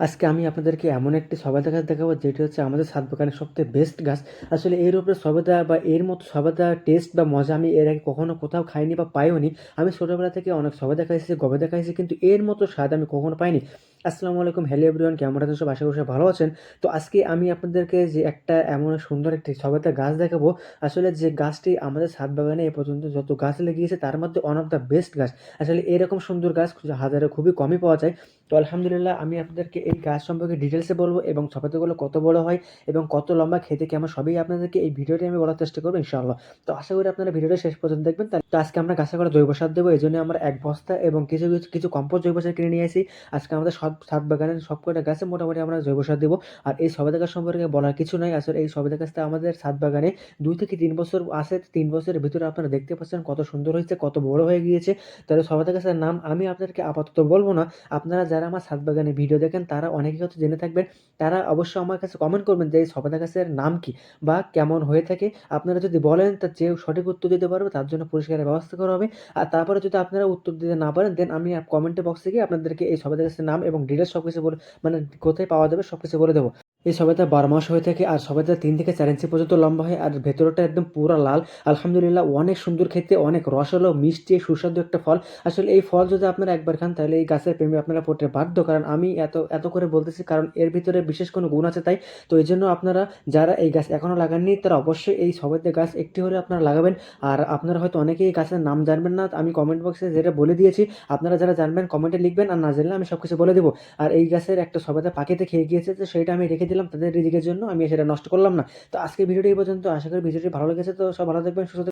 আজকে আমি আপনাদেরকে এমন একটি সবেদা গাছ দেখাবো, যেটি হচ্ছে আমাদের ছাদ বাগানের সবচেয়ে বেস্ট গাছ। আসলে এর উপরে সবেদা বা এর মতো সবেদা টেস্ট বা মজা আমি এর আগে কখনও কোথাও খাইনি বা পাইওনি। আমি ছোটোবেলা থেকে অনেক সবেদা খাইছি, গবেদা খাইছি, কিন্তু এর মতো স্বাদ আমি কখনও পাইনি। আসসালামু আলাইকুম। হ্যালো এভরিওয়ান কেমন আছেন সব? আশা করি ভালো আছেন। তো আজকে আমি আপনাদেরকে যে একটা এমন সুন্দর একটি সবেদা গাছ দেখাবো। আসলে যে গাছটি আমাদের ছাদ বাগানে এ পর্যন্ত যত গাছ লেগিয়েছে তার মধ্যে ওয়ান অফ দ্য বেস্ট গাছ। আসলে এরকম সুন্দর গাছ হাজারে খুবই কমই পাওয়া যায়। তো আলহামদুলিল্লাহ, আমি আপনাদেরকে এই গাছ সম্পর্কে ডিটেলসে বলব এবং সবেদাগুলো কত বড় হয় এবং কত লম্বা, খেতে কেমন, সবই আপনাদেরকে এই ভিডিওটি আমি বলার চেষ্টা করব, ইনশাআল্লাহ। তো আশা করি আপনারা ভিডিওটা শেষ পর্যন্ত দেখবেন। তো আজকে আমরা গাছে করে জৈব সার দেবো, এই জন্য আমরা এক বস্তা এবং কিছু কিছু কিছু কম্পোস্ট জৈব সার কিনে নিয়ে আসি। আজকে আমাদের সব ছাদ বাগানের সব কটা গাছে মোটামুটি আমরা জৈব সার দেবো। আর এই সবেদা গাছ সম্পর্কে বলার কিছু নাই। আসলে এই সবেদা গাছটা আমাদের ছাদ বাগানে দুই থেকে তিন বছর আসে তিন বছরের ভিতরে আপনারা দেখতে পাচ্ছেন কত সুন্দর হয়েছে, কত বড় হয়ে গিয়েছে। তাহলে সবেদা গাছের নাম আমি আপনাদেরকে আপাতত বলব না। আপনারা যারা আমার ছাদ বাগানে ভিডিও দেখেন, তারা অনেকে হয়তো জেনে থাকবেন। তারা অবশ্যই আমার কাছে কমেন্ট করবেন যে এই সবেদা গাছের নাম কি বা কেমন হয়ে থাকে। আপনারা যদি বলেন তা যে সঠিক উত্তর দিতে পারবে, তার জন্য পুরস্কারের ব্যবস্থা করা হবে। আর তারপরে যদি আপনারা উত্তর দিতে না পারেন দেন আমি কমেন্টে বক্সে গিয়ে আপনাদেরকে এই সবেদা গাছের নাম এবং ডিটেলস সব কিছু বলে মানে কোথায় পাওয়া যাবে সব কিছু বলে দেবো। এই সবেদা বারো মাস হয়ে থাকে আর সবেদা তিন থেকে চার ইঞ্চি পর্যন্ত লম্বা হয় আর ভেতরটা একদম পুরো লাল। আলহামদুলিল্লাহ অনেক সুন্দর খেতে, অনেক রসালো মিষ্টি, সুস্বাদু একটা ফল। আসলে এই ফল যদি আপনারা একবার খান, তাহলে এই গাছের প্রেমে আপনারা পড়তে বাধ্য। কারণ আমি এত এত করে বলতেছি, কারণ এর ভিতরে বিশেষ কোনো গুণ আছে তাই। তো এই জন্য আপনারা যারা এই গাছ এখনও লাগাননি, তারা অবশ্যই এই সবেদা গাছ একটি হলে আপনারা লাগাবেন। আর আপনারা হয়তো অনেকেই এই গাছের নাম জানবেন না, আমি কমেন্ট বক্সে যেটা বলে দিয়েছি, আপনারা যারা জানবেন কমেন্টে লিখবেন। আর না জানলে আমি সব কিছু বলে দেবো। আর এই গাছের একটা সবেদা পাখিতে খেয়ে গিয়েছে, তো সেটা আমি রেখে দিলাম তাদের রিজিকের জন্য, আমি সেটা নষ্ট করলাম না তো আজকে ভিডিওটি পর্যন্ত আশা করি ভিডিওটি ভালো লেগেছে, তো সব ভালো থাকবেন, সুস্থ।